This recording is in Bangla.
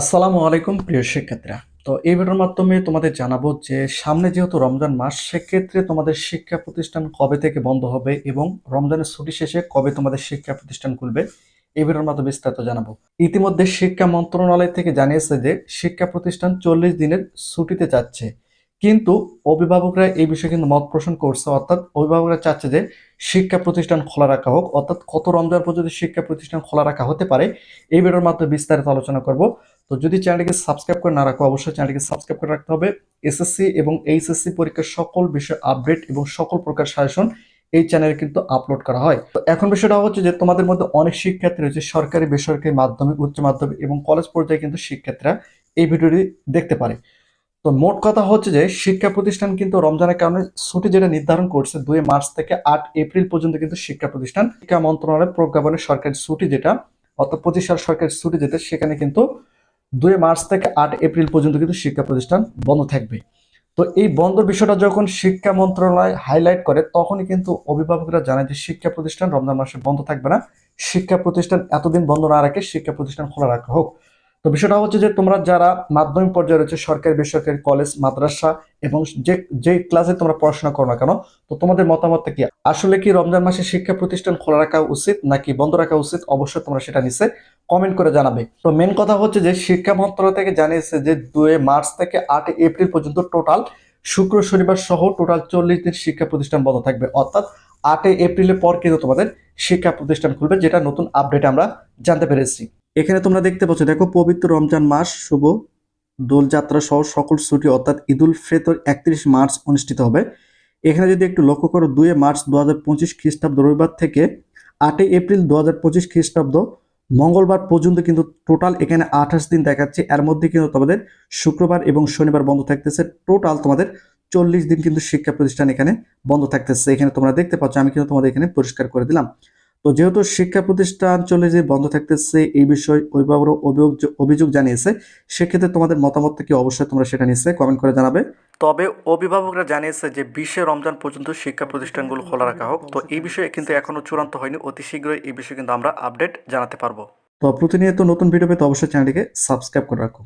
আসসালামু আলাইকুম প্রিয় শিক্ষার্থীরা। তো এই ভিডিওর মাধ্যমে তোমাদের জানাব যে সামনে যেহেতু রমজান মাস, সেক্ষেত্রে তোমাদের শিক্ষা প্রতিষ্ঠান কবে থেকে বন্ধ হবে এবং রমজানের ছুটি শেষে কবে তোমাদের শিক্ষা প্রতিষ্ঠান খুলবে, এই ভিডিওর মাধ্যমে বিস্তারিত জানাব। ইতিমধ্যে শিক্ষা মন্ত্রণালয় থেকে জানিয়েছে যে শিক্ষা প্রতিষ্ঠান চল্লিশ দিনের ছুটিতে যাচ্ছে। কিন্তু অভিভাবকরা এই বিষয়ে কিন্তু মত পোষণ করছে, অর্থাৎ অভিভাবকরা চাচ্ছে যে শিক্ষা প্রতিষ্ঠান খোলা রাখা হোক, অর্থাৎ কত রমজান পর্যন্ত শিক্ষা প্রতিষ্ঠান খোলা রাখা হতে পারে, এই ভিডিওর মাধ্যমে বিস্তারিত আলোচনা করব। তো যদি চ্যানেলটিকে সাবস্ক্রাইব করে না রাখো, অবশ্যই চ্যানেলটিকে সাবস্ক্রাইব করে রাখতে হবে। এসএসসি এবং এইচএসসি পরীক্ষার সকল বিষয় আপডেট এবং সকল প্রকার সাজেশন এই চ্যানেলে কিন্তু আপলোড করা হয়। তো এখন বিষয়টা হচ্ছে যে তোমাদের মধ্যে অনেক শিক্ষার্থী রয়েছে, সরকারি, বেসরকারি, মাধ্যমিক, উচ্চ মাধ্যমিক এবং কলেজ পর্যায়ে কিন্তু শিক্ষার্থীরা এই ভিডিওটি দেখতে পারে। তো মোট কথা হচ্ছে যে শিক্ষা প্রতিষ্ঠান কিন্তু রমজানের কারণে ছুটি যেটা নির্ধারণ করছে দুই মার্চ থেকে আট এপ্রিল পর্যন্ত কিন্তু শিক্ষা প্রতিষ্ঠান, শিক্ষা মন্ত্রণালয়ের প্রজ্ঞাপনের সরকারি ছুটি যেটা, অর্থাৎ পঁচিশ সাল সরকারি ছুটি যেটা, সেখানে কিন্তু দুই মার্চ থেকে আট এপ্রিল পর্যন্ত কিন্তু শিক্ষা প্রতিষ্ঠান বন্ধ থাকবে। তো এই বন্ধ বিষয়টা যখন শিক্ষা মন্ত্রণালয় হাইলাইট করে, তখনই কিন্তু অভিভাবকরা জানায় যে শিক্ষা প্রতিষ্ঠান রমজান মাসে বন্ধ থাকবে না। শিক্ষা প্রতিষ্ঠান এতদিন বন্ধ না রাখে শিক্ষা প্রতিষ্ঠান খোলা রাখা হোক। তো বিষয়টা হচ্ছে যে তোমরা যারা মাধ্যমিক পর্যায়ে রয়েছে, সরকারি, বেসরকারি, কলেজ, মাদ্রাসা এবং যে যে ক্লাসে তোমরা পড়াশোনা করো না কেন, তো তোমাদের মতামতটা কি? আসলে কি রমজান মাসে শিক্ষা প্রতিষ্ঠান খোলা রাখা উচিত নাকি বন্ধ রাখা উচিত? অবশ্যই তোমরা সেটা নিচে কমেন্ট করে জানাবে। তো মেন কথা হচ্ছে যে শিক্ষা মন্ত্রণালয় থেকে জানিয়েছে যে দুই মার্চ থেকে আট এপ্রিল পর্যন্ত টোটাল শুক্র, শনিবার সহ টোটাল চল্লিশ দিন শিক্ষা প্রতিষ্ঠান বন্ধ থাকবে। অর্থাৎ আটই এপ্রিলের পর কিন্তু তোমাদের শিক্ষা প্রতিষ্ঠান খুলবে, যেটা নতুন আপডেট আমরা জানতে পেরেছি। এখানে তোমরা দেখতে পাচ্ছ, দেখো, পবিত্র রমজান মাস, শুভ দোলযাত্রা সহ সকল ছুটি অর্থাৎ ঈদুল ফিতর একত্রিশ মার্চ অনুষ্ঠিত হবে। এখানে যদি একটু লক্ষ্য করো, দুই মার্চ দু হাজার পঁচিশ খ্রিস্টাব্দ রবিবার থেকে আটই এপ্রিল দু হাজার পঁচিশ খ্রিস্টাব্দ, মঙ্গলবার পর্যন্ত কিন্তু টোটাল এখানে আঠাশ দিন দেখাচ্ছে। এর মধ্যে কিন্তু তোমাদের শুক্রবার এবং শনিবার বন্ধ থাকতেছে। টোটাল তোমাদের চল্লিশ দিন কিন্তু শিক্ষা প্রতিষ্ঠান এখানে বন্ধ থাকতেছে। এখানে তোমরা দেখতে পাচ্ছ, আমি কিন্তু তোমাদের এখানে পরিষ্কার করে দিলাম। তো যেহেতু শিক্ষা প্রতিষ্ঠান চলে যে বন্ধ থাকতেছে এই বিষয়ে অভিভাবকরা অভিযোগ অভিযোগ জানিয়েছে সেক্ষেত্রে তোমাদের মতামত কি? অবশ্যই তোমরা সেটা নিশ্চয়ই কমেন্ট করে জানাবে। তবে অভিভাবকরা জানিয়েছে যে বিশে রমজান পর্যন্ত শিক্ষা প্রতিষ্ঠানগুলো খোলা রাখা হোক। তো এই বিষয়ে কিন্তু এখনও চূড়ান্ত হয়নি। অতি শীঘ্রই এই বিষয়ে কিন্তু আমরা আপডেট জানাতে পারব। তো প্রতিনিয়ত নতুন ভিডিও পেতে অবশ্যই চ্যানেলটিকে সাবস্ক্রাইব করে রাখো।